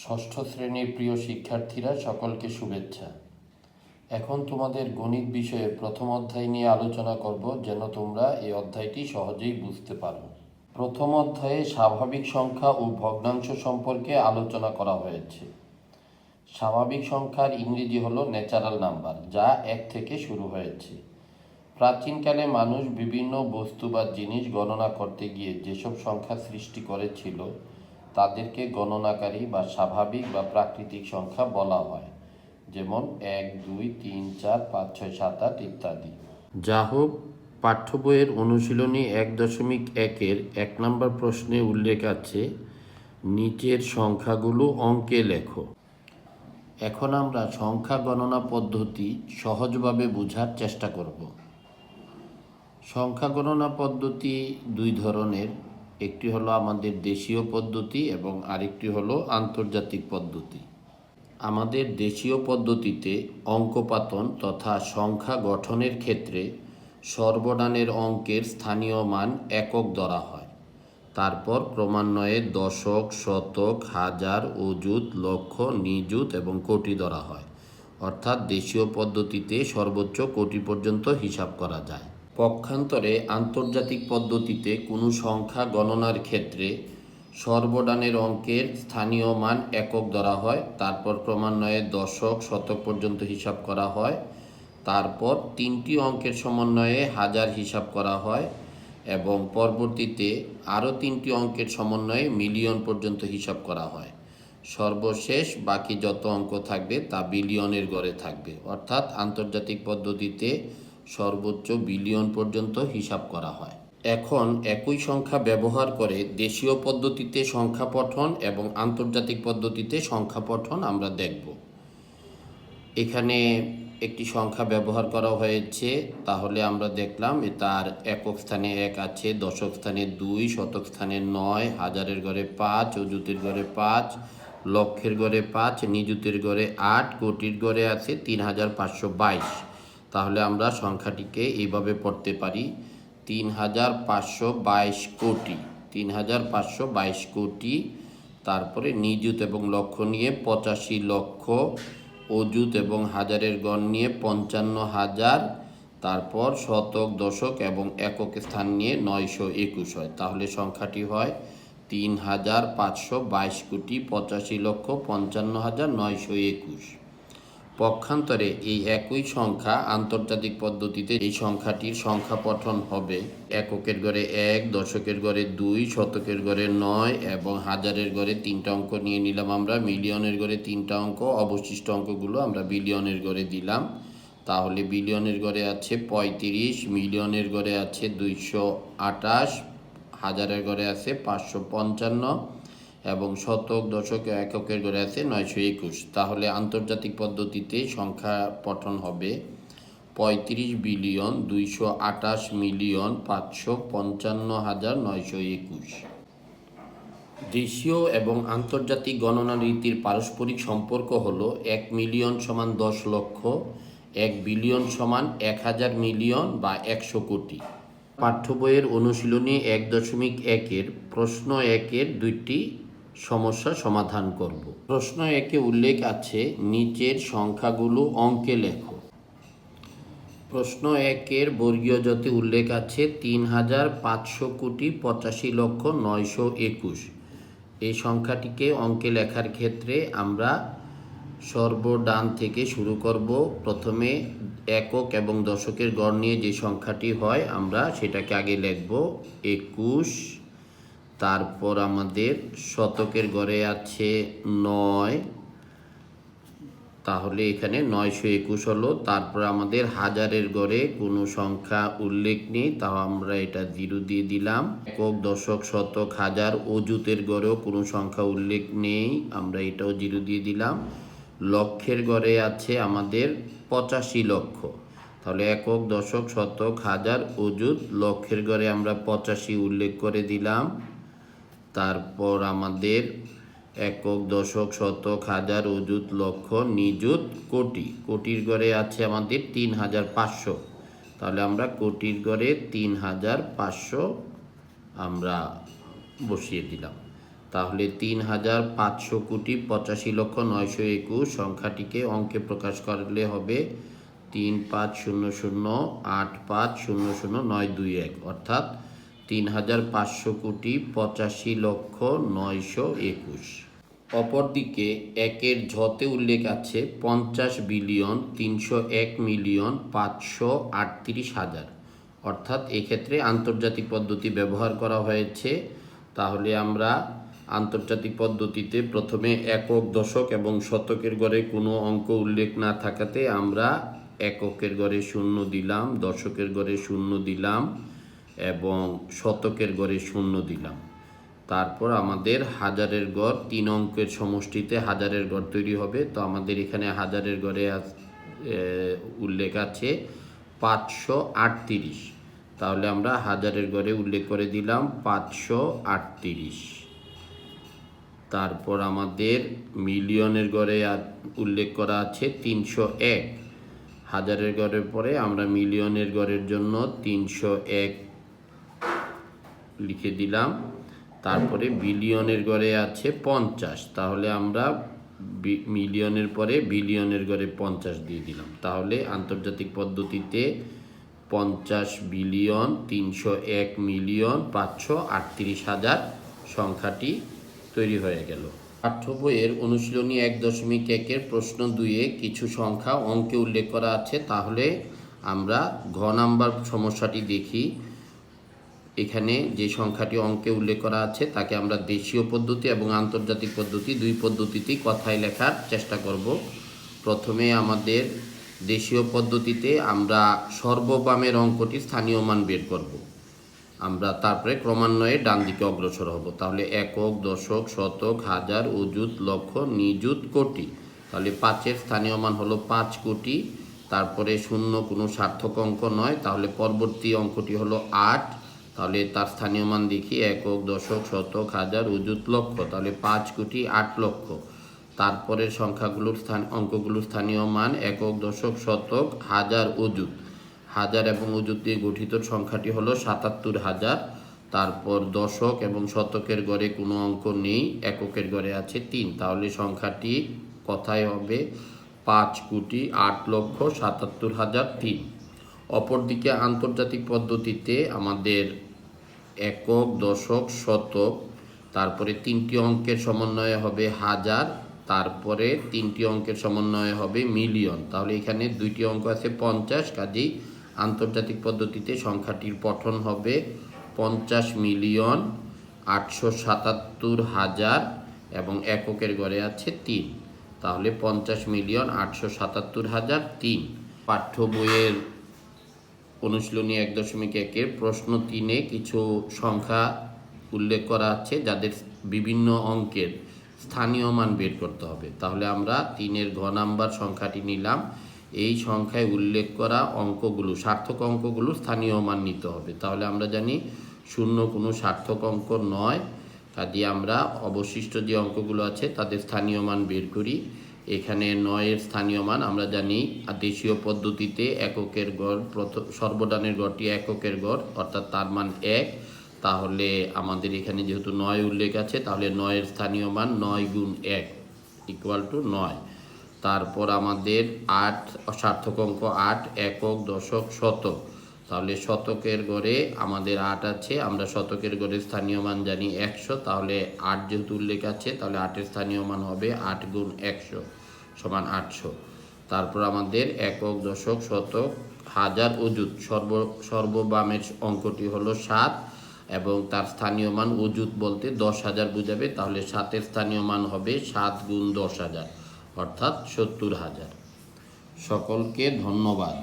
ষষ্ঠ শ্রেণির প্রিয় শিক্ষার্থীরা, সকলকে শুভেচ্ছা। এখন তোমাদের গণিত বিষয়ে প্রথম অধ্যায় নিয়ে আলোচনা করব, যেন তোমরা এই অধ্যায়টি সহজেই বুঝতে পারো। প্রথম অধ্যায়ে স্বাভাবিক সংখ্যা ও ভগ্নাংশ সম্পর্কে আলোচনা করা হয়েছে। স্বাভাবিক সংখ্যার ইংরেজি হলো ন্যাচারাল নাম্বার যা এক থেকে শুরু হয়েছে। প্রাচীনকালে মানুষ বিভিন্ন বস্তু বা জিনিস গণনা করতে গিয়ে যেসব সংখ্যা সৃষ্টি করেছিল তাদেরকে গণনাকারী বা স্বাভাবিক বা প্রাকৃতিক সংখ্যা বলা হয়, যেমন এক, দুই, তিন, চার, পাঁচ, ছয়, সাত, আট ইত্যাদি। যা হোক, পাঠ্য বইয়ের অনুশীলনী এক দশমিক একের এক নম্বর প্রশ্নে উল্লেখ আছে, নিচের সংখ্যাগুলো অঙ্কে লেখো। এখন আমরা সংখ্যা গণনা পদ্ধতি সহজভাবে বোঝার চেষ্টা করব। সংখ্যা গণনা পদ্ধতি দুই ধরনের। একটি হলো আমাদের দেশীয় পদ্ধতি এবং আরেকটি হলো আন্তর্জাতিক পদ্ধতি। আমাদের দেশীয় পদ্ধতিতে অঙ্কপাতন তথা সংখ্যা গঠনের ক্ষেত্রে সর্বনামের অঙ্কের স্থানীয় মান একক ধরা হয়। তারপর ক্রমান্বয়ে দশক, শতক, হাজার, অযুত, লক্ষ, নিযুত এবং কোটি ধরা হয়। অর্থাৎ দেশীয় পদ্ধতিতে সর্বোচ্চ কোটি পর্যন্ত হিসাব করা যায়। পক্ষান্তরে আন্তর্জাতিক পদ্ধতিতে কোনো সংখ্যা গণনার ক্ষেত্রে সর্বডানের অঙ্কের স্থানীয় মান একক ধরা হয়, তারপর ক্রমান্বয়ে দশক, শতক পর্যন্ত হিসাব করা হয়, তারপর তিনটি অঙ্কের সমন্বয়ে হাজার হিসাব করা হয় এবং পরবর্তীতে আরও তিনটি অঙ্কের সমন্বয়ে মিলিয়ন পর্যন্ত হিসাব করা হয়। সর্বশেষ বাকি যত অঙ্ক থাকবে তা বিলিয়নের গড়ে থাকবে। অর্থাৎ আন্তর্জাতিক পদ্ধতিতে সর্বোচ্চ বিলিয়ন পর্যন্ত হিসাব করা হয়। এখন একই সংখ্যা ব্যবহার করে দেশীয় পদ্ধতিতে সংখ্যা পঠন এবং আন্তর্জাতিক পদ্ধতিতে সংখ্যা পঠন আমরা দেখব। এখানে একটি সংখ্যা ব্যবহার করা হয়েছে, তাহলে আমরা দেখলাম তার একক স্থানে এক আছে, দশক স্থানে দুই, শতক স্থানে নয়, হাজারের ঘরে পাঁচ, অযুতের ঘরে পাঁচ, লক্ষের ঘরে পাঁচ, নিযুতের ঘরে আট, কোটির ঘরে আছে তিন হাজার পাঁচশো বাইশ। তাহলে আমরা সংখ্যাটিকে এইভাবে পড়তে পারি। তিন হাজার পাঁচশো বাইশ কোটি। তিন হাজার পাঁচশো বাইশ কোটি। তারপরে নিযুত এবং লক্ষ নিয়ে পঁচাশি লক্ষ। অযুত এবং হাজারের গণ নিয়ে পঞ্চান্ন হাজার। তারপর শতক, দশক এবং একক স্থান নিয়ে নয়শো একুশ হয়। তাহলে সংখ্যাটি হয় তিন হাজার পাঁচশো বাইশ কোটি, পঁচাশি লক্ষ, পঞ্চান্ন হাজার নয়শো একুশ। পক্ষান্তরে এই একই সংখ্যা আন্তর্জাতিক পদ্ধতিতে এই সংখ্যাটির সংখ্যা পঠন হবে। এককের গড়ে এক, দশকের গড়ে দুই, শতকের গড়ে নয় এবং হাজারের গড়ে তিনটা অঙ্ক নিয়ে নিলাম আমরা। মিলিয়নের গড়ে তিনটা অঙ্ক, অবশিষ্ট অঙ্কগুলো আমরা বিলিয়নের গড়ে দিলাম। তাহলে বিলিয়নের গড়ে আছে পঁয়ত্রিশ, মিলিয়নের গড়ে আছে দুইশো আটাশ হাজারের গড়ে আছে পাঁচশো পঞ্চান্ন এবং শতক, দশক, এককের গড়ে আছে নয়শো একুশ। তাহলে আন্তর্জাতিক পদ্ধতিতে সংখ্যা পঠন হবে পঁয়ত্রিশ বিলিয়ন দুইশো আটাশ মিলিয়ন পাঁচশো পঞ্চান্ন হাজার নয়শো একুশ। দেশীয় এবং আন্তর্জাতিক গণনা রীতির পারস্পরিক সম্পর্ক হলো এক মিলিয়ন সমান দশ লক্ষ, এক বিলিয়ন সমান এক হাজার মিলিয়ন বা একশো কোটি। পাঠ্য বইয়ের অনুশীলনী এক দশমিক একের, প্রশ্ন একের দুইটি সমস্যা সমাধান করব। প্রশ্ন একে উল্লেখ আছে, নিচের সংখ্যাগুলো অঙ্কে লেখো। প্রশ্ন একের বর্গীয় জতে উল্লেখ আছে তিন হাজার পাঁচশো কোটি পঁচাশি লক্ষ নয়শো একুশ। এই সংখ্যাটিকে অঙ্কে লেখার ক্ষেত্রে আমরা সর্বডান থেকে শুরু করব। প্রথমে একক এবং দশকের গড় নিয়ে যে সংখ্যাটি হয়, আমরা সেটাকে আগে লিখব। একুশ তারপর আমাদের শতকের গড়ে আছে নয়। তাহলে এখানে নয়শো একুশ হলো। তারপর আমাদের হাজারের গড়ে কোনো সংখ্যা উল্লেখ নেই, তাও আমরা এটা জিরো দিয়ে দিলাম। একক, দশক, শতক, হাজার অজুতের গড়েও কোনো সংখ্যা উল্লেখ নেই, আমরা এটাও জিরো দিয়ে দিলাম। লক্ষের গড়ে আছে আমাদের পঁচাশি লক্ষ। তাহলে একক, দশক, শতক, হাজার অযুত লক্ষের গড়ে আমরা পঁচাশি উল্লেখ করে দিলাম। তারপর আমাদের একক, দশক, শতক, হাজার অযুত লক্ষ, নিযুত, কোটি। কোটির গড়ে আছে আমাদের তিন হাজার পাঁচশো। তাহলে আমরা কোটির গড়ে তিন হাজার পাঁচশো আমরা বসিয়ে দিলাম। তাহলে তিন হাজার পাঁচশো কোটি পঁচাশি লক্ষ নয়শো একুশ সংখ্যাটিকে অঙ্কে প্রকাশ করলে হবে তিন পাঁচ শূন্য শূন্য, আট পাঁচ শূন্য শূন্য, নয় দুই এক। অর্থাৎ তিন হাজার পাঁচশো কোটি পঁচাশি লক্ষ নয়শো একুশ। অপরদিকে একের ঝতে উল্লেখ আছে পঞ্চাশ বিলিয়ন তিনশো এক মিলিয়ন পাঁচশো আটত্রিশ হাজার। অর্থাৎ এক্ষেত্রে আন্তর্জাতিক পদ্ধতি ব্যবহার করা হয়েছে। তাহলে আমরা আন্তর্জাতিক পদ্ধতিতে প্রথমে একক দশক এবং শতকের গড়ে কোনো অঙ্ক উল্লেখ না থাকাতে আমরা এককের গড়ে শূন্য দিলাম, দশকের গড়ে শূন্য দিলাম এবং শতকের গড়ে শূন্য দিলাম। তারপর আমাদের হাজারের গড় তিন অঙ্কের সমষ্টিতে হাজারের গড় তৈরি হবে। তো আমাদের এখানে হাজারের গড়ে উল্লেখ আছে পাঁচশো আটত্রিশ। তাহলে আমরা হাজারের গড়ে উল্লেখ করে দিলাম পাঁচশো আটত্রিশ। তারপর আমাদের মিলিয়নের গড়ে উল্লেখ করা আছে তিনশো এক। হাজারের গড়ের পরে আমরা মিলিয়নের গড়ের জন্য তিনশো এক লিখে দিলাম। তারপরে বিলিয়নের গড়ে আছে পঞ্চাশ। তাহলে আমরা মিলিয়নের পরে বিলিয়নের গড়ে পঞ্চাশ দিয়ে দিলাম। তাহলে আন্তর্জাতিক পদ্ধতিতে পঞ্চাশ বিলিয়ন, তিনশো এক মিলিয়ন, পাঁচশো আটত্রিশ হাজার সংখ্যাটি তৈরি হয়ে গেল। পাঠ্য বইয়ের অনুশীলনী এক দশমিক একের প্রশ্ন দুইয়ে কিছু সংখ্যা অঙ্কে উল্লেখ করা আছে। তাহলে আমরা ঘ নাম্বার সমস্যাটি দেখি। এখানে যে সংখ্যাটি অঙ্কে উল্লেখ করা আছে, তাকে আমরা দেশীয় পদ্ধতি এবং আন্তর্জাতিক পদ্ধতি দুই পদ্ধতিতেই কথায় লেখার চেষ্টা করব। প্রথমে আমাদের দেশীয় পদ্ধতিতে আমরা সর্ববামের অঙ্কটি স্থানীয় মান বের করব। আমরা তারপরে ক্রমান্বয়ে ডান দিকে অগ্রসর হব। তাহলে একক, দশক, শতক, হাজার, অযুত, লক্ষ, নিযুত, কোটি। তাহলে পাঁচের স্থানীয় মান হলো পাঁচ কোটি। তারপরে শূন্য কোনো সার্থক অঙ্ক নয়। তাহলে পরবর্তী অঙ্কটি হলো আট। তাহলে তার স্থানীয় মান দেখি, একক, দশক, শতক, হাজার অযুত লক্ষ। তাহলে পাঁচ কোটি আট লক্ষ। তারপরের সংখ্যাগুলোর স্থান, অঙ্কগুলোর স্থানীয় মান, একক, দশক, শতক, হাজার অযুত হাজার এবং অযুত দিয়ে গঠিত সংখ্যাটি হলো সাতাত্তর হাজার। তারপর দশক এবং শতকের গড়ে কোনো অঙ্ক নেই, এককের গড়ে আছে তিন। তাহলে সংখ্যাটি কথায় হবে? পাঁচ কোটি আট লক্ষ সাতাত্তর হাজার তিন। অপরদিকে আন্তর্জাতিক পদ্ধতিতে আমাদের একক, দশক, শতক, তারপরে তিনটি অঙ্কের সমন্বয়ে হবে হাজার, তারপরে তিনটি অঙ্কের সমন্বয়ে হবে মিলিয়ন। তাহলে এখানে দুইটি অঙ্ক আছে পঞ্চাশ, কাজেই আন্তর্জাতিক পদ্ধতিতে সংখ্যাটির পঠন হবে পঞ্চাশ মিলিয়ন আটশো সাতাত্তর হাজার এবং এককের গড়ে আছে তিন। তাহলে পঞ্চাশ মিলিয়ন আটশো সাতাত্তর হাজার তিন। পাঠ্য বইয়ের অনুশীলনী এক দশমিক একের প্রশ্ন তিনে কিছু সংখ্যা উল্লেখ করা আছে যাদের বিভিন্ন অঙ্কের স্থানীয় মান বের করতে হবে। তাহলে আমরা তিনের ঘ নাম্বার সংখ্যাটি নিলাম। এই সংখ্যায় উল্লেখ করা অঙ্কগুলো, সার্থক অঙ্কগুলো স্থানীয় মান নিতে হবে। তাহলে আমরা জানি শূন্য কোনো সার্থক অঙ্ক নয়। কাজে আমরা অবশিষ্ট যে অঙ্কগুলো আছে তাদের স্থানীয় মান বের করি। এখানে নয়ের স্থানীয় মান, আমরা জানি আর দেশীয় পদ্ধতিতে এককের গড় সর্বদানের গড়টি এককের গড়, অর্থাৎ তার মান এক। তাহলে আমাদের এখানে যেহেতু নয় উল্লেখ আছে, তাহলে নয়ের স্থানীয় মান নয় গুণ এক ইকুয়াল টু নয়। তারপর আমাদের আট, সার্থক অঙ্ক আট, একক, দশক, শতক। তাহলে শতকের গড়ে আমাদের আট আছে, আমরা শতকের গড়ে স্থানীয় মান জানি একশো। তাহলে আট যেহেতু উল্লেখ আছে, তাহলে আটের স্থানীয় মান হবে আট গুণ একশো। সমান আটশো। তারপর আমাদের একক, দশক, শতক, হাজার অযুত। সর্ব, সর্ববামের অঙ্কটি হলো সাত এবং তার স্থানীয় মান অযুত বলতে দশ হাজার বুঝাবে, তাহলে সাতের স্থানীয় মান হবে সাত গুণ দশ হাজার, অর্থাৎ সত্তর হাজার। সকলকে ধন্যবাদ।